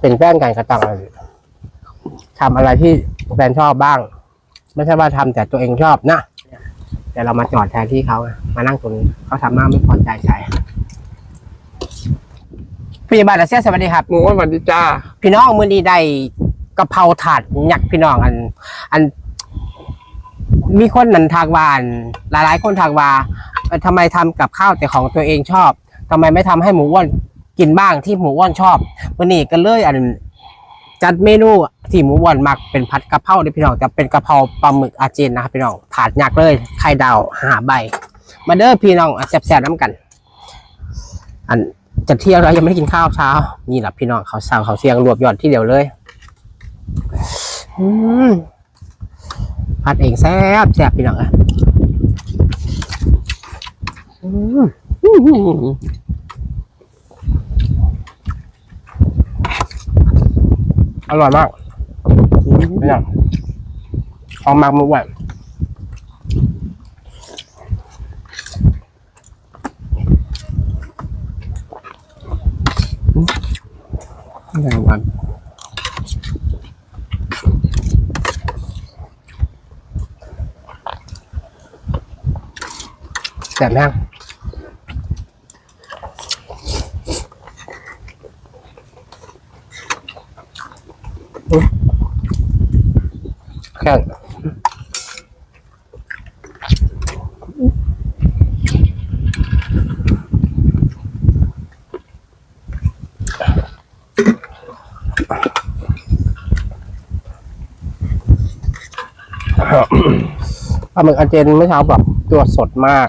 เป็นแฟนกันก็ต้องทำอะไรที่แฟนชอบบ้าง ไม่ใช่ว่าทำแต่ตัวเองชอบนะแต่เรามาจอดแทนที่เขาไงมานั่งตรงนี้เขาทำหน้าไม่พอใจใส่พยาบาลอาเซียนสวัสดีครับหมูอ้วนสวัสดีจ้า พี่น้องมือนี้ได้กะเพราถาดยักษ์พี่น้องอัน อัน มีคนนันทากวาอันหลายๆ คนทากวาเอ่อทำไมทำกับข้าวแต่ของตัวเองชอบทำไมไม่ทำให้หมูอ้วน กินบ้างที่หมูอ้วนชอบวันนี้ก็เลยอันจัดเมนูที่หมูอ้วนมักเป็นผัดกะเพราเด้อพี่น้องจะเป็นกะเพราปลาหมึกอาเจนนะครับพี่น้องถาดยักษ์เลยไข่ดาวหาใบ มาเด้อพี่น้องแซ่บๆน้ำกัน อันจะเที่ยวแล้วยังไม่ได้กินข้าวเช้า นี่แหละพี่น้องเขาวเช้าเขาเสียงรวบยอดที่เดียวเลยผัดเองแซ่บแซ่บพี่น้องอะ อืมอื้อหืออร่อยมากพี่น้องของมากมือแหวนแรงวันแซ่บแม่งอื้อแค่ ปลาหมึกอาเจนเมื่อเช้าแบบตัวสดมาก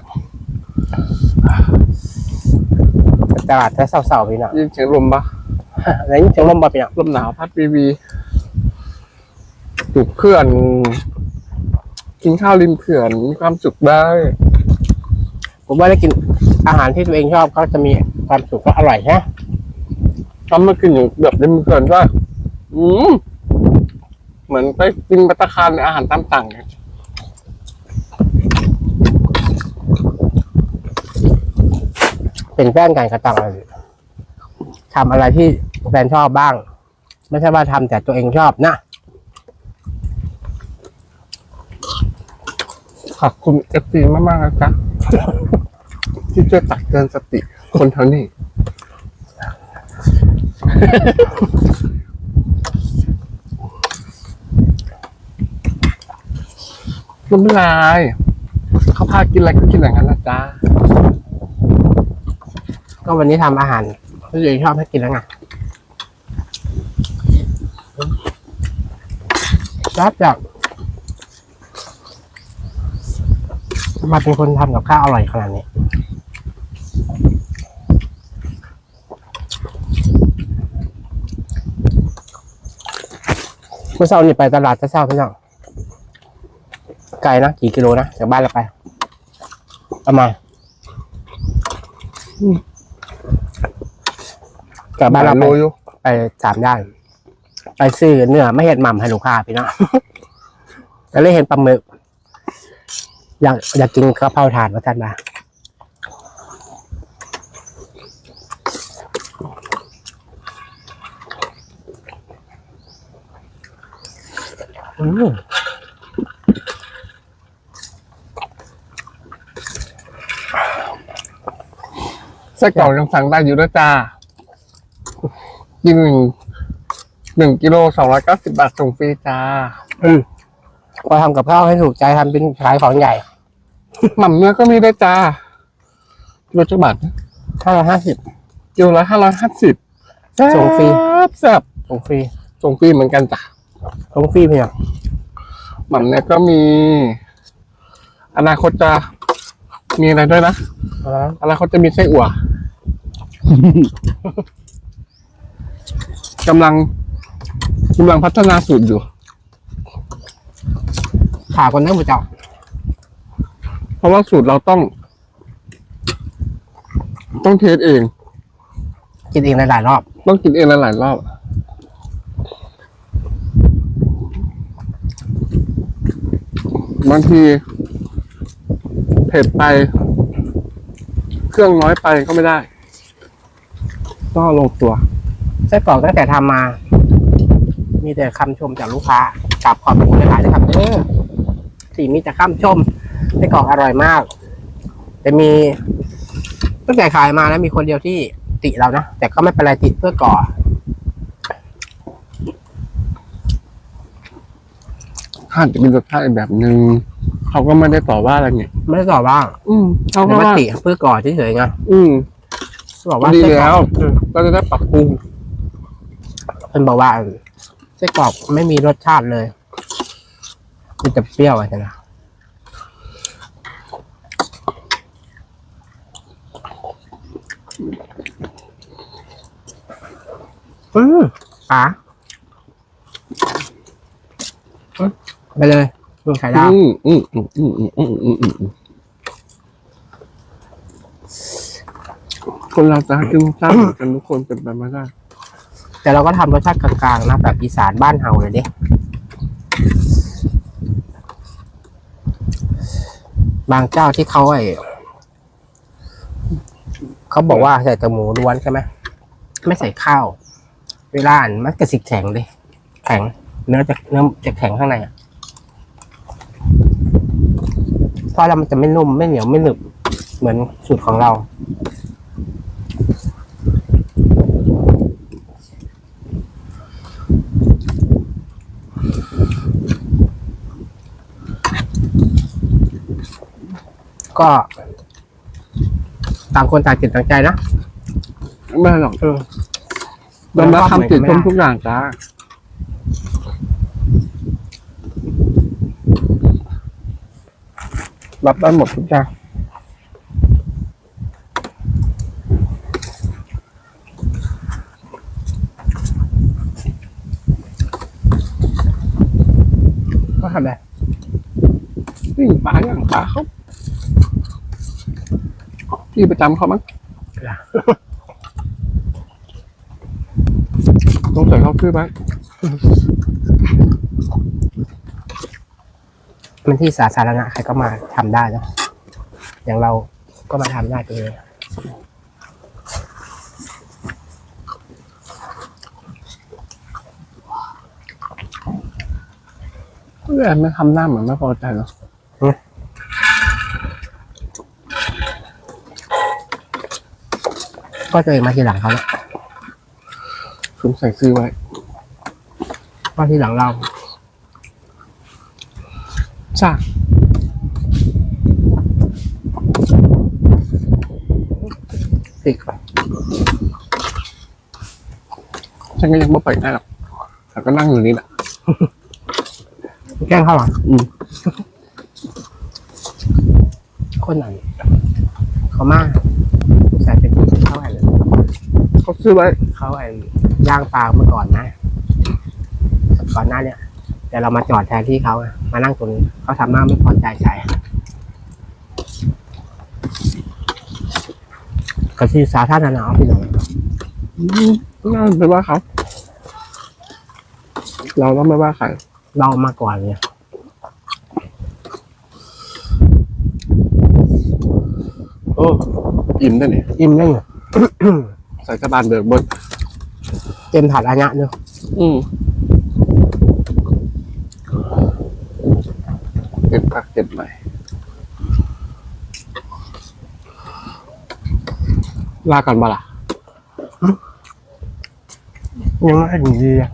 ตลาดแท้เศร้าๆพี่น้องยินเสียงลมปะแล้วนี่จังลมบ่พี่น้องลมหนาวพัดวีวีอยู่เขื่อน กินข้าวริมเขื่อนมีความสุขได้ ผมว่าได้กินอาหารที่ตัวเองชอบก็จะมีความสุขก็อร่อยฮะทำมากินอยู่แบบริมเขื่อนก็อืมเหมือนไปกินปัตตาคารในอาหารตามสั่งเนี่ยเป็นแฟนกันก็ต้องทำอะไรที่แฟนชอบบ้าง ไม่ใช่ว่าทำแต่ตัวเองชอบนะ ขอบคุณเอฟซีมากๆนะจ๊ะที่ช่วยตักเตือนสติคนแถวนี้ไม่เป็นไรเขาพากินอะไรก็กินอย่างนั้นนะจ๊ะก็วันนี้ทำอาหารที่ตัวเองชอบให้กินแล้วไงรับจา มาเป็นคนทำกับข้าวอร่อยขนาดนี้เมื่อเช้านี่ไปตลาดจะเช้าพี่น้องไกลนะกี่กิโลนะจากบ้านเราไปประมาณอืมจากบ้านเราหไปลยอยู่ไปสามย่าน ไปซื้อเนื้อไม่เห็นหม่ำให้ลูกค้าพี่น้องแล้วเลยเห็นปลาหมึก อยากอยากกินกะเพราถาดมาจันมาอืมไส้กรอกยังสั่งได้อยู่ด้วยจ้า กินหนึ่งหนึ่งกิโลสองร้อยเก้าสิบบาทส่งฟรีจ้า อืมพอทำกับข้าวให้ถูกใจทำเป็นขายของใหญ่ หม่ำเนื้อก็มีด้วยจ้ากิโลจักบาทห้าร้อยห้าสิบกิโลละห้าร้อยห้าสิบส่งฟรี แซ่บส่งฟรีส่งฟรีเหมือนกันจ้ะส่งฟรีพี่น้องหม่ำเนื้อก็มี อนาคตจะมีอะไรด้วยนะอ๋ออนาคตจะมีไส้อั่วกำลังกำลังพัฒนาสูตรอยู่ขาคนนั่งผู้เจ้า เพราะว่าสูตรเราต้อง ต้องเทสเอง กินเองหลายๆรอบ ต้องกินเองหลายๆรอบ บางทีเผ็ดไป เครื่องน้อยไปก็ไม่ได้ ต้องเอาลงตัวไส้กรอกตั้งแต่ทำมา มีแต่คำชมจากลูกค้ากลับขอบคุณหลายๆนะครับเออที่มีแต่คำชม ไส้กรอกอร่อยมากแต่มีตั้งแต่ขายมาแล้วมีคนเดียวที่ติเรานะแต่ก็ไม่เป็นไรติเพื่อก่อ ถ้าจะเป็นรสชาติอีกแบบหนึ่งเขาก็ไม่ได้ต่อว่าอะไรไงไม่ได้ตอบว่าอืมเขาแต่ก็ว่าว่าติเพื่อก่อเฉยๆไงอืม บอกว่าดีไส้กรแล้อว กอืมก็จะได้ปรับปรุงเพิ่นบอกว่าไส้กรอกไม่มีรสชาติเลยมีแต่เปรี้ยวอะใช่ไหม อือป๋าไปเลยรวไข่ดาวอืมอืมอืมอืมอืมคนเราจะกินซ้ำกันทุกคนเป็นไปไม่ได้แต่เราก็ทำรสชาติกลางๆนะแบบอีสานบ้านเฮาเลยเด้บางเจ้าที่เขาไอเขาบอกว่าใส่แต่หมูล้วนใช่ไหมไม่ใส่ข้าว เวลาอ่านมันกระสิกแข็งดิแข็ง เนื้อจะเนื้อจะแข็งข้างในอะเพราะเรามันจะไม่นุ่มไม่เหนียวไม่หนึบ เหมือนสูตรของเรา ก็ต่างคนต่างจิตต่างใจนะไม่หรอกเออ เรามาทำติดชมทุกอย่างจ้ารับได้หมดทุกอย่างก็ทำได้นี่ปลาอย่างปลาเขาที่ประจำเขามั้ง ต้องใส่เขาคือไหมมันที่สาธารณะใครก็มาทำได้นะอย่างเราก็มาทำได้ไปเลยเพื่อนไม่ทำหน้าเหมือนไม่พอใจเนาะก็ตัวเองมาทีหลังเขาแล้ว คุณใส่ซื้อไว้ก็ทีหลังเราจ้าสิก่อนฉันก็ยังไม่ไปได้หรอกแต่ก็นั่งอยู่นี่แหละ แกล้งเขาเหรออืมคนไหนเขามาใส่เป็นที่เขาไอ้เลยเขาซื้อไว้เขาไอ้ ย่างปลาเมื่อก่อนนะก่อนหน้าเนี่ยแต่เรามาจอดแทนที่เขาอะมานั่งตรงนี้เขาทำหน้าไม่พอใจใส่ก็ที่สาธารณะเอาพี่น้องอืมน่าไปว่าเขาเราต้องไม่ว่าใครเรามาก่อนเนี่ยโอ้อิ่มได้เนี่ยอิ่มยังใส่กระบาลเบิกบน Em thật là nhạn luôn Ừ. Em phát hiện này Ra còn bao là. Nhưng nó gì vậy?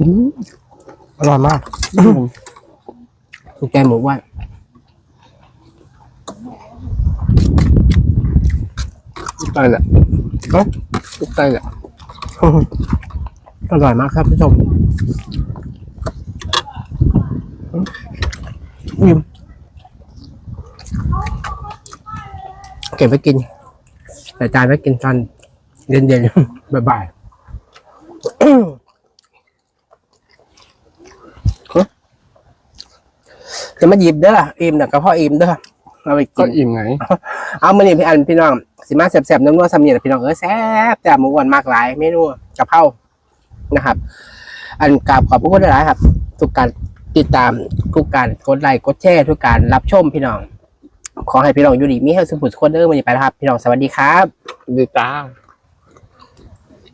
อะอืมอร่อยมากถูกใจหมูว่าทุกใจแหละเอ้าทุกใจแหละอร่อยมากครับผู้ชมอิ่มเก็บไว้กิน แต่จานไว้กินตอนเย็นๆบ่ายๆ จะมาหยิบเด้ออิ่มเด้อกับพ่ออิ่มเด้อเอาไปกิก็นอิ่มไง เอามานี่พี่อันพี่น้องสิมาแซ่บๆนัวๆสำเนียงพี่น้องเออแซ่บแต่หมูอ้วนมากหลายเมนูกะเพรานะครับ อันกราบขอบพระคุณหลายๆครับ ทุกการติดตามทุกการกดไลค์กดแชร์ทุกการรับชมพี่น้อง ขอให้พี่น้องอยู่ดีมีให้สุขสุขคนเด้อวันนี้ไปแล้วครับ พี่น้องสวัสดีครับ ดีจ้า